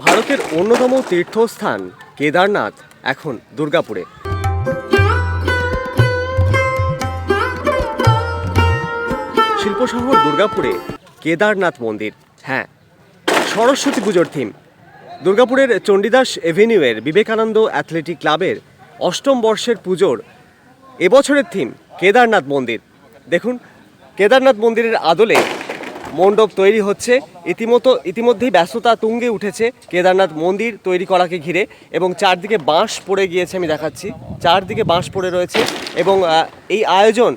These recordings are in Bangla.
ভারতের অন্যতম তীর্থস্থান কেদারনাথ, এখন দুর্গাপুরে। শিল্প শহর দুর্গাপুরে কেদারনাথ মন্দির হ্যাঁ। সরস্বতী পুজোর থিম দুর্গাপুরের চণ্ডীদাস এভিনিউয়ের বিবেকানন্দ অ্যাথলেটিক ক্লাবের অষ্টম বর্ষের পুজোর এবছরের থিম কেদারনাথ মন্দির। দেখুন, কেদারনাথ মন্দিরের আদলে মণ্ডপ তৈরি হচ্ছে। ইতিমতো, ইতিমধ্যেই ব্যস্ততা তুঙ্গে উঠেছে কেদারনাথ মন্দির তৈরি করাকে ঘিরে এবং চারদিকে বাঁশ পড়ে গিয়েছে আমি দেখাচ্ছি। চারদিকে বাঁশ পড়ে রয়েছে এবং এই আয়োজন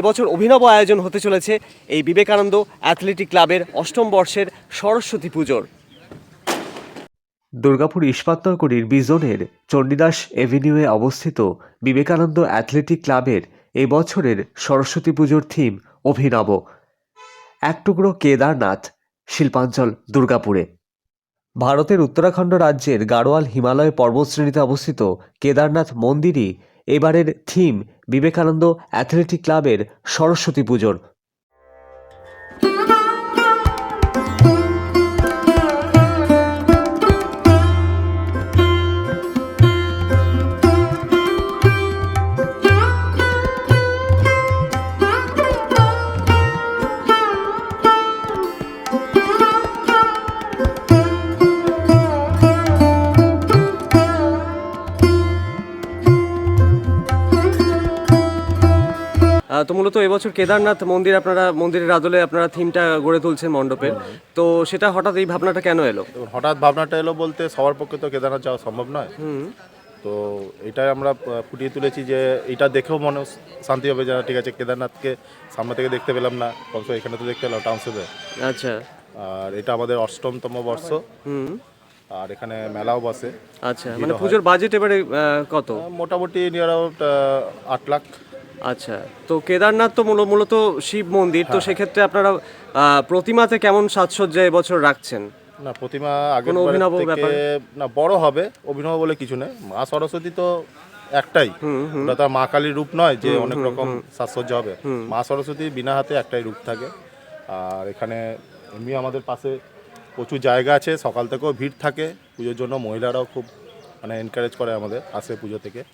এবছর অভিনব আয়োজন হতে চলেছে এই বিবেকানন্দ অ্যাথলেটিক ক্লাবের অষ্টম বর্ষের সরস্বতী পুজোর। দুর্গাপুর ইস্পাতনগরীর বিজনের চণ্ডীদাস এভিনিউয়ে অবস্থিত বিবেকানন্দ অ্যাথলেটিক ক্লাবের এবছরের সরস্বতী পুজোর থিম অভিনব। এক টুকরো কেদারনাথ, শিল্পাঞ্চল, দুর্গাপুরে। ভারতের উত্তরাখণ্ড রাজ্যের গাড়োয়াল হিমালয় পর্বতশ্রেণীতে অবস্থিত কেদারনাথ মন্দিরই এবারের থিম বিবেকানন্দ অ্যাথলেটিক ক্লাবের সরস্বতী পুজোর। তো মূলত এবছর কেদারনাথ মন্দির আপনারা মন্দিরের আদলে আপনারা থিমটা গড়ে তুলছেন মণ্ডপের। তো সেটা হঠাৎ এই ভাবনাটা কেন এলো? হঠাৎ ভাবনাটা এলো বলতে সবার পক্ষে তো কেদারনাথ যাওয়া সম্ভব নয়। তো এটাই আমরা ফুটিয়ে তুলেছি যে এটা দেখেও মনে শান্তি হবে যে ঠিক আছে কেদারনাথকে সামনে থেকে দেখতে পেলাম না। কমসে এখানে তো দেখতে পেলাম টাউনশিপে। আচ্ছা। আর এটা আমাদের অষ্টমতম বর্ষ। হুম। আর এখানে মেলাও বসে। আচ্ছা মানে পুজোর বাজেট এবারে কত? মোটামুটি নিয়ার অ্যাবাউট আট লাখ। আচ্ছা তো কেদারনাথ তো মূল- মূলত শিব মন্দির তো সেক্ষেত্রে আপনারা প্রতিমাতে কেমন সাজসজ্জা এবছর রাখছেন? না প্রতিমা আগের অভিনব ব্যাপার? না বড় হবে অভিনব বলে কিছু নেই মা সরস্বতী তো একটাই। ওটা তো মা কালীর রূপ নয় যে অনেক রকম সাজসজ্জা হবে। মা সরস্বতী বিনা হাতে একটাই রূপ থাকে। আর এখানে এমনি আমাদের পাশে প্রচুর জায়গা আছে সকাল থেকেও ভিড় থাকে। পুজোর জন্য মহিলারাও খুব মানে এনকারেজ করে আমাদের আসে পুজো থেকে।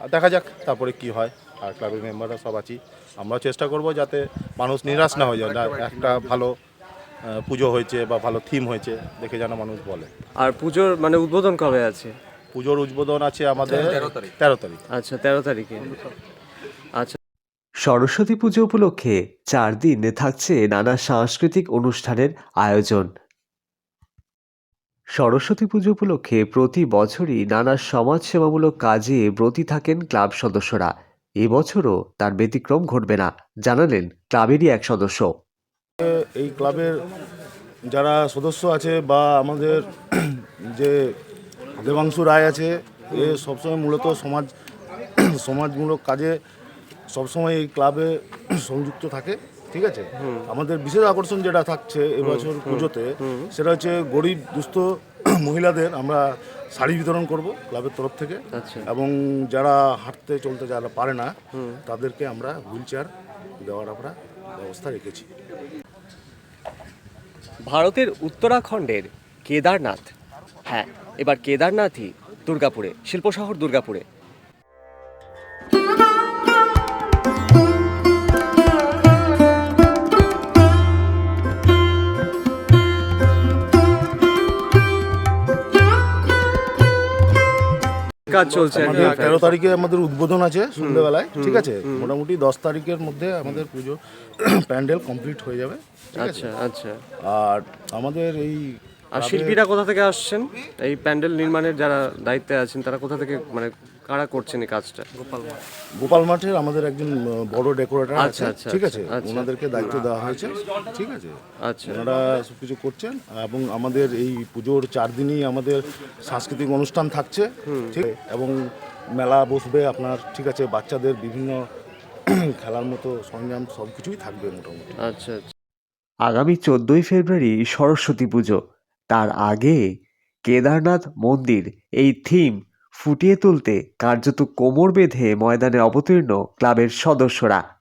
আর দেখা যাক তারপরে কি হয়। আর ক্লাবের মেম্বাররা সব আছি। আমরাও চেষ্টা করব যাতে মানুষ নিরাশ না হয়ে যায়। একটা ভালো পুজো হয়েছে বা ভালো থিম হয়েছে দেখে যেন মানুষ বলে। আর পুজোর মানে উদ্বোধন কবে আছে? পুজোর উদ্বোধন আছে আমাদের তেরো তারিখ। আচ্ছা তেরো তারিখে। আচ্ছা। সরস্বতী পুজো উপলক্ষে চার দিন থাকছে নানা সাংস্কৃতিক অনুষ্ঠানের আয়োজন। সরস্বতী পুজো উপলক্ষে প্রতি বছরই নানা সমাজসেবামূলক কাজে ব্রতী থাকেন ক্লাব সদস্যরা। এবছরও তার ব্যতিক্রম ঘটবে না জানালেন ক্লাবেরই এক সদস্য। এই ক্লাবের যারা সদস্য আছে বা আমাদের যে দেবাংশু রায় আছে এ সবসময় মূলত সমাজ সমাজমূলক কাজে সবসময় এই ক্লাবে সংযুক্ত থাকে ঠিক আছে? আমাদের বিশেষ আকর্ষণ যেটা থাকছে এবছর পুজোতে সেটা হচ্ছে গরিব দুস্থ মহিলাদের আমরা শাড়ি বিতরণ করব ক্লাবের তরফ থেকে। আচ্ছা। এবং যারা হাঁটতে চলতে যারা পারে না তাদেরকে আমরা হুইল চেয়ার দেওয়ার আমরা ব্যবস্থা রেখেছি। ভারতের উত্তরাখণ্ডের কেদারনাথ হ্যাঁ এবার কেদারনাথই দুর্গাপুরে শিল্প শহর দুর্গাপুরে। কাজ চলছে আমাদের তেরো তারিখে আমাদের উদ্বোধন আছে সন্ধ্যেবেলায় ঠিক আছে? মোটামুটি দশ তারিখের মধ্যে আমাদের পুজো প্যান্ডেল কমপ্লিট হয়ে যাবে আচ্ছা আচ্ছা। আর আমাদের এই আর শিল্পীরা কোথা থেকে আসছেন? এই প্যান্ডেল নির্মাণের যারা দায়িত্বে আছেন তারা কোথা থেকে মানে কারা করছেন এই কাজটা? গোপাল মাঠের আমাদের একজন বড় ডেকোরেটর আছে আচ্ছা, আচ্ছা, ঠিক আছে? আচ্ছা। ওনাদেরকে দায়িত্ব দেওয়া হয়েছে ঠিক আছে? আচ্ছা। ওনারা সব কিছু করছেন এবং আমাদের এই পুজোর চার দিনই আমাদের সাংস্কৃতিক অনুষ্ঠান থাকছে ঠিক এবং মেলা বসবে আপনার ঠিক আছে? বাচ্চাদের বিভিন্ন খেলার মতো সরঞ্জাম সব কিছুই থাকবে মোটামুটি। আচ্ছা আচ্ছা। আগামী চোদ্দই ফেব্রুয়ারি সরস্বতী পুজো। তার আগে কেদারনাথ মন্দির এই থিম ফুটিয়ে তুলতে কার্যত কোমর বেঁধে ময়দানে অবতীর্ণ ক্লাবের সদস্যরা।